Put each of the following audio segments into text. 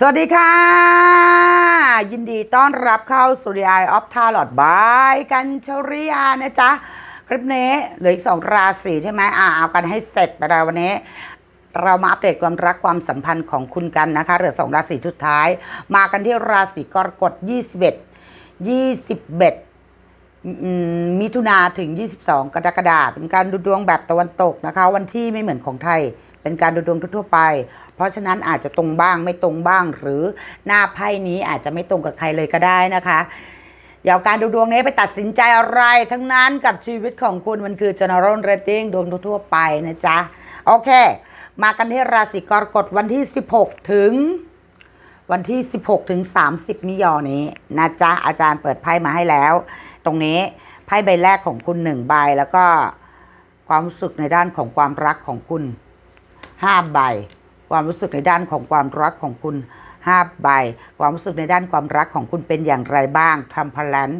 สวัสดีค่ะ ยินดีต้อนรับเข้าสุริยาออฟทาลอดบายกันชริยานะจ๊ะ คลิปนี้เหลืออีกสองราศีใช่ไหมอ่าเอากันให้เสร็จไปเลยวันนี้ เรามาอัปเดตความรักความสัมพันธ์ของคุณกันนะคะเหลือสองราศีสุดท้าย มากันที่ราศีกรกฎ21 21มมิถุนาถึง 22 กรกฎาคมเป็นการดูดวงแบบตะวันตกนะคะ วันที่ไม่เหมือนของไทย เป็นการดูดวงทั่วไป เพราะฉะนั้นอาจจะตรงบ้างไม่ตรงบ้าง หรือหน้าไพ่นี้อาจจะไม่ตรงกับใครเลยก็ได้นะคะอย่าเอาการดูดวงนี้ไปตัดสินใจอะไรทั้งนั้นกับชีวิตของคุณมันคือ general rating ดวงทั่วไปนะจ๊ะ โอเค มากันที่ราศีกรกฎวันที่ 16 ถึง วันที่ 16 ถึง 30 มิยอนี้นะจ๊ะ อาจารย์เปิดไพ่มาให้แล้ว ตรงนี้ไพ่ใบแรกของคุณหนึ่งใบ แล้วก็ความรู้สึกในด้านของความรักของคุณ5ใบ ความรู้สึกในด้านของความรักของคุณ5ใบความรู้สึกในด้านความรักของคุณเป็นอย่างไรบ้างทัมพลัน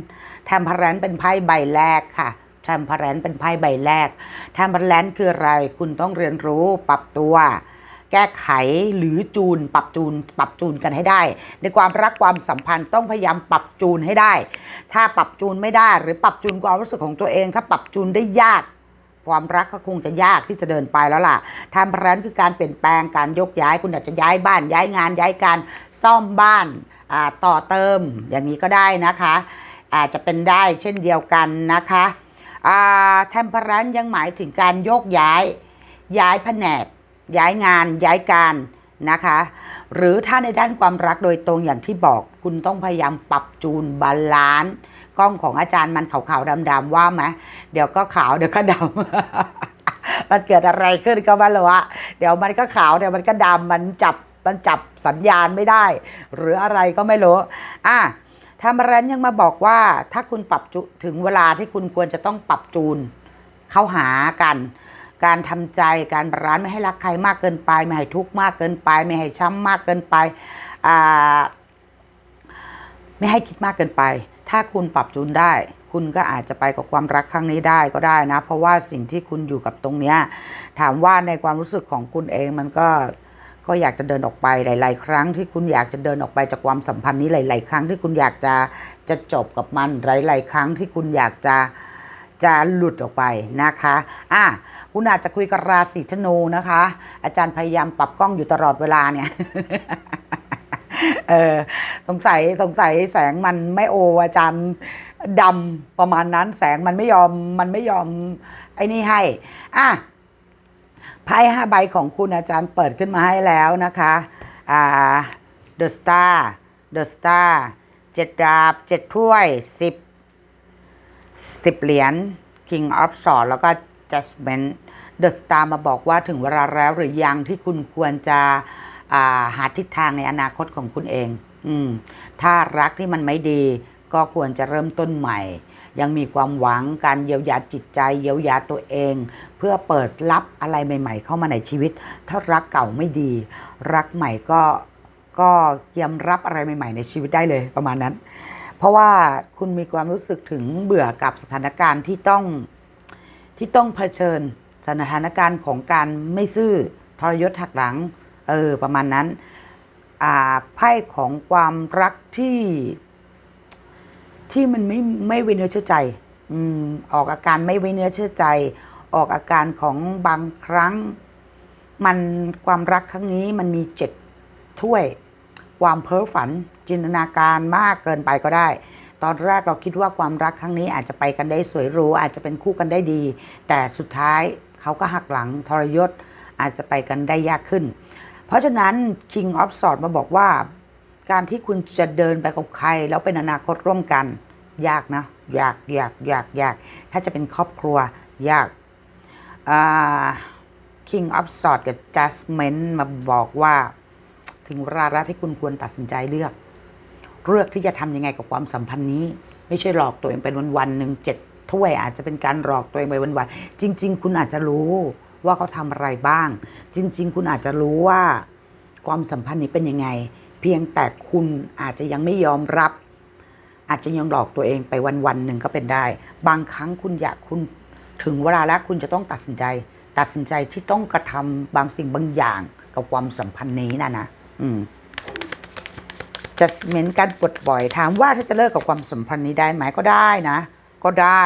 ทัมพลันเป็นไพ่ใบแรกค่ะทัมพลันเป็นไพ่ใบแรกทัมพลันคืออะไร คุณต้องเรียนรู้ปรับตัว แก้ไขหรือจูน ปรับจูน ปรับจูนกันให้ได้ ในความรักความสัมพันธ์ต้องพยายามปรับจูนให้ได้ ถ้าปรับจูนไม่ได้หรือปรับจูนความรู้สึกของตัวเอง ถ้าปรับจูนได้ยาก ความรักก็คงจะยากที่จะเดินไปแล้วล่ะทำพลันคือการเปลี่ยนแปลงการยกย้ายคุณอาจจะย้ายบ้านย้ายงานย้ายการซ่อมบ้านาต่อเติมอย่างนี้ก็ได้นะคะ อาจจะเป็นได้เช่นเดียวกันนะคะแทมเพรันยังหมายถึงการโยกย้าย ย้ายแผนก ย้ายงาน ย้ายการนะคะ หรือถ้าในด้านความรักโดยตรงอย่างที่บอก คุณต้องพยายามปรับจูนบาลานซ์ กล้องของอาจารย์มันขาวๆดำๆว่าไหมเดี๋ยวก็ขาวเดี๋ยวก็ดำมันเกิดอะไรขึ้นก็ไม่รู้อะเดี๋ยวมันก็ขาวเดี๋ยวมันก็ดำมันจับมันจับสัญญาณไม่ได้ หรืออะไรก็ไม่รู้อะทำรันยังมาบอกว่าถ้าคุณปรับจูถึงเวลาที่คุณควรจะต้องปรับจูน เข้าหากัน การทำใจการบาลานไม่ให้รักใครมากเกินไป ไม่ให้ทุกข์มากเกินไป ไม่ให้ช้ำมากเกินไปอ่าไม่ให้คิดมากเกินไป ถ้าคุณปรับจูนได้ คุณก็อาจจะไปกับความรักครั้งนี้ได้ก็ได้นะ เพราะว่าสิ่งที่คุณอยู่กับตรงเนี้ยถามว่าในความรู้สึกของคุณเองมันก็ก็อยากจะเดินออกไปหลาย ๆ ครั้งที่คุณอยากจะเดินออกไปจากความสัมพันธ์นี้หลาย ๆ ครั้งที่คุณอยากจะจะจบกับมันหลาย ๆ ครั้งที่คุณอยากจะจะหลุดออกไปนะคะ อะ คุณอาจจะคุยกับราศีธนูนะคะ อาจารย์พยายามปรับกล้องอยู่ตลอดเวลาเนี่ย เออสงสัยสงสัยแสงมันไม่โออาจารย์ดำประมาณนั้นแสงมันไม่ยอมมันไม่ยอมไอ้นี่ให้ อะไพ่ห้าใบของคุณอาจารย์เปิดขึ้นมาให้แล้วนะคะอ่า The Star The Star เจ็ดดาบเจ็ดถ้วยสิบสิบเหรียญ King of Swords แล้วก็ Judgment The Star มาบอกว่าถึงเวลาแล้วหรือยังที่คุณควรจะ หาทิศทางในอนาคตของคุณเอง อืม ถ้ารักที่มันไม่ดี ก็ควรจะเริ่มต้นใหม่ ยังมีความหวังการเยียวยาจิตใจ เยียวยาตัวเอง เพื่อเปิดรับอะไรใหม่ ๆ เข้ามาในชีวิต ถ้ารักเก่าไม่ดี รักใหม่ก็ก็เตรียมรับอะไรใหม่ ๆ ในชีวิตได้เลยประมาณนั้น เพราะว่าคุณมีความรู้สึกถึงเบื่อกับสถานการณ์ที่ต้องที่ต้องเผชิญสถานการณ์ของการไม่ซื่อทรยศหักหลัง เออประมาณนั้นอ่าไพ่ของความรักที่ที่มันไม่ไม่ไว้เนื้อเชื่อใจอืมออกอาการไม่ไว้เนื้อเชื่อใจ ออกอาการของบางครั้ง มันความรักครั้งนี้มันมีเจ็ดถ้วย ความเพ้อฝันจินตนาการมากเกินไปก็ได้ ตอนแรกเราคิดว่าความรักครั้งนี้อาจจะไปกันได้สวยหรูอาจจะเป็นคู่กันได้ดี แต่สุดท้ายเขาก็หักหลังทรยศอาจจะไปกันได้ยากขึ้น เพราะฉะนั้น King of s w o r d มาบอกว่า การที่คุณจะเดินไปกับใคร แล้วเป็นอนาคตร่วมกัน ยากนะ ยากยากยากยากถ้าจะเป็นครอบครัว ยากอ่า King of s w o r d กับ Jasmine มาบอกว่า ถึงเวลาแล้วที่คุณควรตัดสินใจเลือก เลือกที่จะทำยังไงกับความสัมพันธ์นี้ ไม่ใช่หลอกตัวเองเป็นวันหนึ่งเจ็ดถ้วยอาจจะเป็นการหลอกตัวเองไปวันๆจริง ๆ คุณอาจจะรู้ ว่าเขาทำอะไรบ้าง จริง ๆ คุณอาจจะรู้ว่าความสัมพันธ์นี้เป็นยังไง เพียงแต่คุณอาจจะยังไม่ยอมรับ อาจจะยังหลอกตัวเองไปวันๆหนึ่งก็เป็นได้ บางครั้งคุณอยากคุณถึงเวลาแล้วคุณจะต้องตัดสินใจ ตัดสินใจที่ต้องกระทำบางสิ่งบางอย่างกับความสัมพันธ์นี้นะนะอืมจัดเมนการปลดปล่อย ถามว่าถ้าจะเลิกกับความสัมพันธ์นี้ได้ไหมก็ได้นะ ก็ได้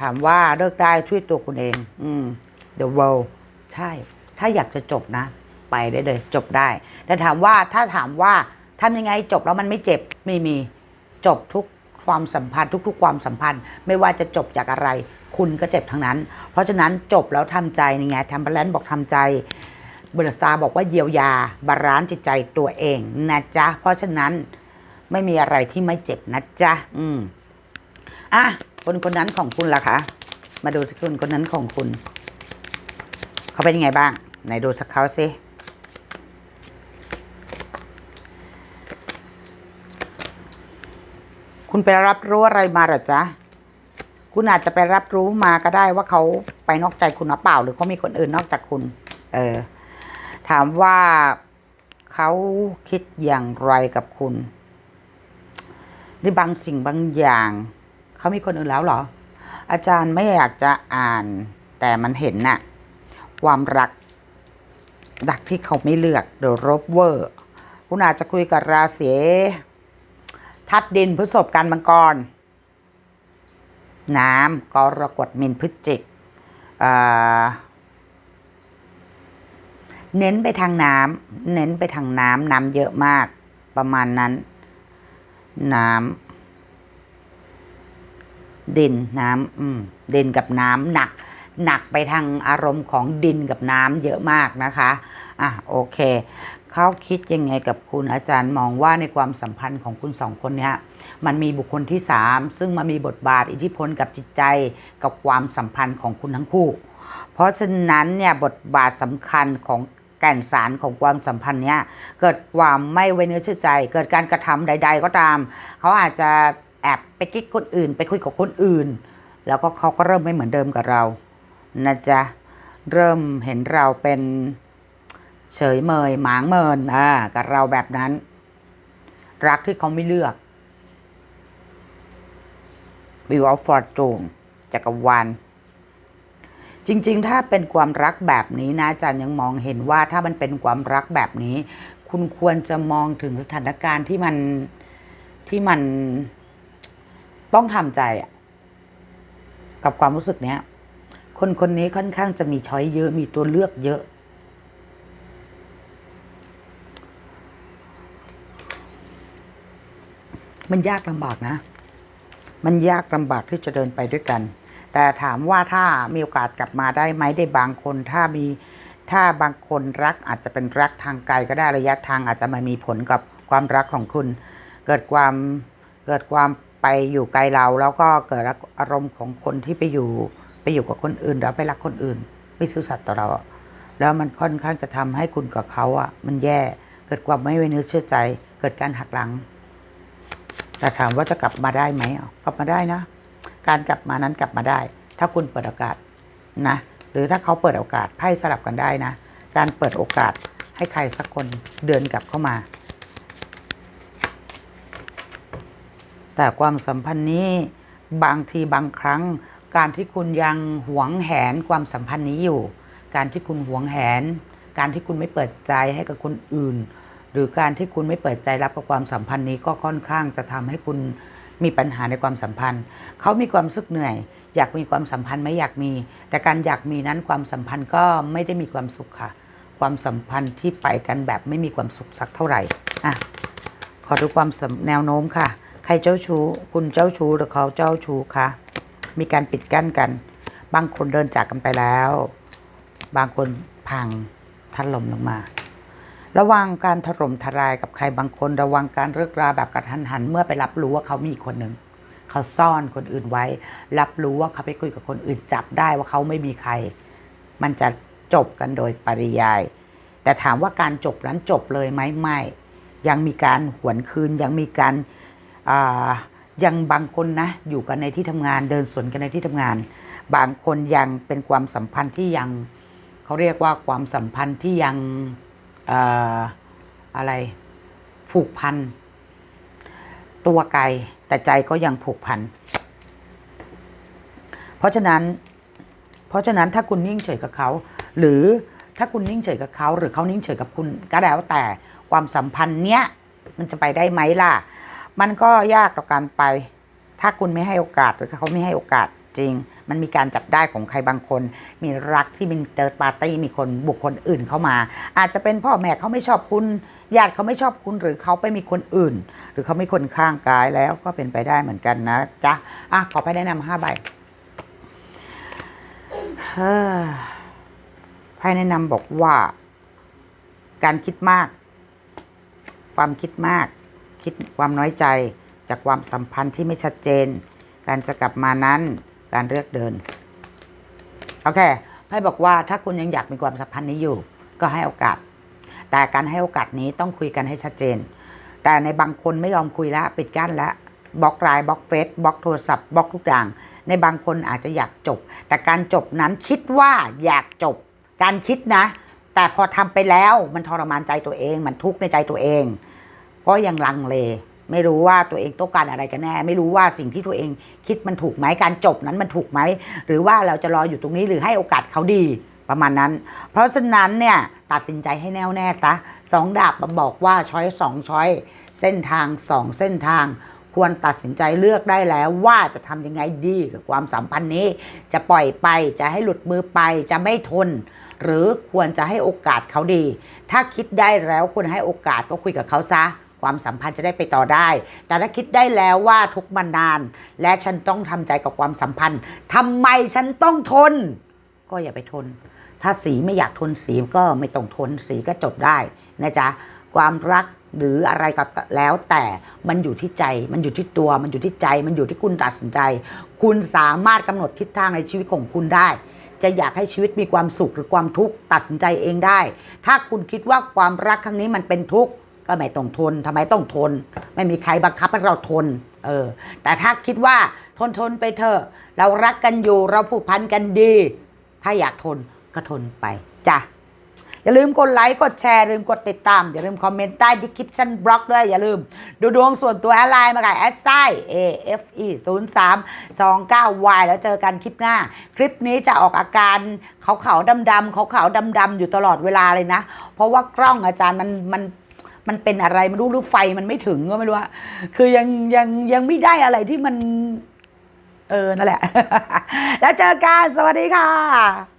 ถามว่าเลิกได้ช่วยตัวคุณเอง อืม the world ใช่ ถ้าอยากจะจบนะ ไปได้เลย จบได้ แต่ถามว่าถ้าถามว่าทำยังไงจบแล้วมันไม่เจ็บไม่มีจบทุกความสัมพันธ์ทุก ๆ ความสัมพันธ์ ไม่ว่าจะจบจากอะไร คุณก็เจ็บทั้งนั้น เพราะฉะนั้นจบแล้วทำใจนี่ไงทำบาลานซ์บอกทำใจเบอร์สตาบอกว่าเยียวยาบาลานซ์จิตใจตัวเองนะจ๊ะ เพราะฉะนั้นไม่มีอะไรที่ไม่เจ็บนะจ๊ะ อืมอะคนคนนั้นของคุณล่ะคะ มาดูสักคนคนนั้นของคุณ เขาเป็นยังไงบ้าง ไหนดูสักเขาสิคุณไปรับรู้อะไรมาหรอจ๊ะคุณอาจจะไปรับรู้มาก็ได้ว่าเขาไปนอกใจคุณหรือเปล่า หรือเขามีคนอื่นนอกจากคุณ เออ ถามว่าเขาคิดอย่างไรกับคุณในบางสิ่งบางอย่าง เขามีคนอื่นแล้วเหรอ อาจารย์ไม่อยากจะอ่าน แต่มันเห็นน่ะ ความรักรักที่เขาไม่เลือกเดอะรบเวอร์คุณอาจจะคุยกับราศีทัดดินพฤษภกันมังกร น้ำกรกฎมินพฤศจิกเน้นไปทางน้ำเน้นไปทางน้ำน้ำเยอะมาก ประมาณนั้น น้ำดินน้ำอืมดินกับน้ำหนัก หนักไปทางอารมณ์ของดินกับน้ำเยอะมากนะคะอะโอเคเขาคิดยังไงกับคุณอาจารย์มองว่าในความสัมพันธ์ของคุณสองคนเนี้ยมันมีบุคคลที่สามซึ่งมามีบทบาทอิทธิพลกับจิตใจกับความสัมพันธ์ของคุณทั้งคู่ เพราะฉะนั้นเนี่ยบทบาทสำคัญของแก่นสารของความสัมพันธ์เนี้ยเกิดความไม่ไว้เนื้อเชื่อใจ เกิดการกระทำใด ๆ ก็ตาม เขาอาจจะแอบไปกิ๊กคนอื่น ไปคุยกับคนอื่น แล้วก็เขาก็เริ่มไม่เหมือนเดิมกับเรา นะจ๊ะ เริ่มเห็นเราเป็นเฉยเมยหมางเมินอ่ากับเราแบบนั้น รักที่เขาไม่เลือกวิวออฟฟอร์จูนจักรวาลจริง ๆ ถ้าเป็นความรักแบบนี้นะอาจารย์ยังมองเห็นว่าถ้ามันเป็นความรักแบบนี้ คุณควรจะมองถึงสถานการณ์ที่มันที่มันต้องทำใจกับความรู้สึกเนี้ย คนคนนี้ค่อนข้างจะมีช้อยเยอะมีตัวเลือกเยอะ มันยากลำบากนะ มันยากลำบากที่จะเดินไปด้วยกัน แต่ถามว่าถ้ามีโอกาสกลับมาได้ไหมได้บางคน ถ้ามีถ้าบางคนรักอาจจะเป็นรักทางไกลก็ได้ระยะทางอาจจะไม่มีผลกับความรักของคุณ เกิดความเกิดความไปอยู่ไกลเราแล้วก็เกิดอารมณ์ของคนที่ไปอยู่ ไปอยู่กับคนอื่นแล้วไปรักคนอื่น ไม่ซื่อสัตย์ต่อเราแล้วมันค่อนข้างจะทำให้คุณกับเขาอะ มันแย่เกิดความไม่ไว้เนื้อเชื่อใจ เกิดการหักหลัง แต่ถามว่าจะกลับมาได้ไหมอะกลับมาได้นะ การกลับมานั้นกลับมาได้ ถ้าคุณเปิดโอกาสนะหรือถ้าเขาเปิดโอกาสไพ่สลับกันได้นะ การเปิดโอกาสให้ใครสักคนเดินกลับเข้ามา แต่ความสัมพันธ์นี้บางทีบางครั้ง การที่คุณยังหวงแหนความสัมพันธ์นี้อยู่ การที่คุณหวงแหน การที่คุณไม่เปิดใจให้กับคนอื่น หรือการที่คุณไม่เปิดใจรับกับความสัมพันธ์นี้ก็ค่อนข้างจะทำให้คุณมีปัญหาในความสัมพันธ์ เขามีความสึกเหนื่อย อยากมีความสัมพันธ์ไม่อยากมี แต่การอยากมีนั้นความสัมพันธ์ก็ไม่ได้มีความสุขค่ะ ความสัมพันธ์ที่ไปกันแบบไม่มีความสุขสักเท่าไหร่อะขอดูความแนวโน้มค่ะ ใครเจ้าชู้ คุณเจ้าชู้หรือเขาเจ้าชู้คะ มีการปิดกั้นกัน บางคนเดินจากกันไปแล้ว บางคนพังทันลมลงมา ระวังการถล่มทลายกับใครบางคน ระวังการเลิกราแบบกระทันหัน เมื่อไปรับรู้ว่าเขามีอีกคนหนึ่งเขาซ่อนคนอื่นไว้ รับรู้ว่าเขาไปคุยกับคนอื่นจับได้ว่าเขาไม่มีใคร มันจะจบกันโดยปริยาย แต่ถามว่าการจบนั้นจบเลยไหมไม่ ยังมีการหวนคืนยังมีการอ่า ยังบางคนนะอยู่กันในที่ทำงานเดินสวนกันในที่ทำงาน บางคนยังเป็นความสัมพันธ์ที่ยังเขาเรียกว่าความสัมพันธ์ที่ยังเอ่ออะไรผูกพันตัวไกลแต่ใจก็ยังผูกพันเพราะฉะนั้น เพราะฉะนั้นถ้าคุณนิ่งเฉยกับเขา หรือถ้าคุณนิ่งเฉยกับเขา หรือเขานิ่งเฉยกับคุณก็แล้วแต่ความสัมพันธ์เนี้ยมันจะไปได้ไหมล่ะ มันก็ยากต่อการไป ถ้าคุณไม่ให้โอกาสหรือเขาไม่ให้โอกาสจริง มันมีการจับได้ของใครบางคน มีรักที่เป็นเติร์ดปาร์ตี้มีคนบุคคลอื่นเข้ามา อาจจะเป็นพ่อแม่เขาไม่ชอบคุณญาติเขาไม่ชอบคุณหรือเขาไปมีคนอื่น หรือเขาไมีคนข้างกายแล้วก็เป็นไปได้เหมือนกันนะจ๊ะอะขอไปแนะนำห้าใบเฮ้อไพ่แนะนำบอกว่า การคิดมาก ความคิดมาก คิดความน้อยใจ จากความสัมพันธ์ที่ไม่ชัดเจน การจะกลับมานั้นการเลือกเดิน โอเคไพ่บอกว่าถ้าคุณยังอยากมีความสัมพันธ์นี้อยู่ ก็ให้โอกาส แต่การให้โอกาสนี้ต้องคุยกันให้ชัดเจน แต่ในบางคนไม่ยอมคุยแล้วปิดกั้นแล้วบล็อกไลน์บล็อกเฟซบล็อกโทรศัพท์บล็อกทุกอย่าง ในบางคนอาจจะอยากจบ แต่การจบนั้นคิดว่าอยากจบ การคิดนะ แต่พอทำไปแล้วมันทรมานใจตัวเอง มันทุกข์ในใจตัวเอง ก็ยังลังเล ไม่รู้ว่าตัวเองต้องการอะไรกันแน่ ไม่รู้ว่าสิ่งที่ตัวเองคิดมันถูกไหมการจบนั้นมันถูกไหม หรือว่าเราจะรออยู่ตรงนี้หรือให้โอกาสเขาดีประมาณนั้น เพราะฉะนั้นเนี่ยตัดสินใจให้แน่วแน่ซะสองดาบมาบอกว่าช้อยสองช้อยเส้นทางสองเส้นทางควรตัดสินใจเลือกได้แล้วว่าจะทำยังไงดีกับความสัมพันธ์นี้ จะปล่อยไปจะให้หลุดมือไปจะไม่ทน หรือควรจะให้โอกาสเขาดี ถ้าคิดได้แล้วควรให้โอกาสก็คุยกับเขาซะ ความสัมพันธ์จะได้ไปต่อได้ แต่ถ้าคิดได้แล้วว่าทุกมานาน และฉันต้องทำใจกับความสัมพันธ์ทำไมฉันต้องทน ก็อย่าไปทน ถ้าสีไม่อยากทนสีก็ไม่ต้องทนสีก็จบได้นะจ๊ะความรักหรืออะไรก็แล้วแต่มันอยู่ที่ใจ มันอยู่ที่ตัว มันอยู่ที่ใจ มันอยู่ที่คุณตัดสินใจ คุณสามารถกำหนดทิศทางในชีวิตของคุณได้ จะอยากให้ชีวิตมีความสุขหรือความทุกข์ตัดสินใจเองได้ ถ้าคุณคิดว่าความรักครั้งนี้มันเป็นทุกข์ ก็ไม่ต้องทนทำไมต้องทน ไม่มีใครบังคับให้เราทน เออ แต่ถ้าคิดว่าทนทนไปเถอะเรารักกันอยู่เราผูกพันกันดี ถ้าอยากทนก็ทนไปจ้ะอย่าลืมกดไลค์กดแชร์ลืมกดติดตาม อย่าลืมคอมเมนต์ใต้ดิคริปชั่นบล็อกด้วย อย่าลืม ดูดวงส่วนตัวแอดไลน์มากับแอดไซ A F E 0 3 2 9 Y แล้วเจอกันคลิปหน้า คลิปนี้จะออกอาการขาวๆดำๆขาวๆดำๆอยู่ตลอดเวลาเลยนะ เพราะว่ากล้องอาจารย์มันมัน มันเป็นอะไรไม่รู้หรือไฟมันไม่ถึงก็ไม่รู้ว่าคือยังยังยังไม่ได้อะไรที่มัน เออนั่นแหละ แล้วเจอกันสวัสดีค่ะ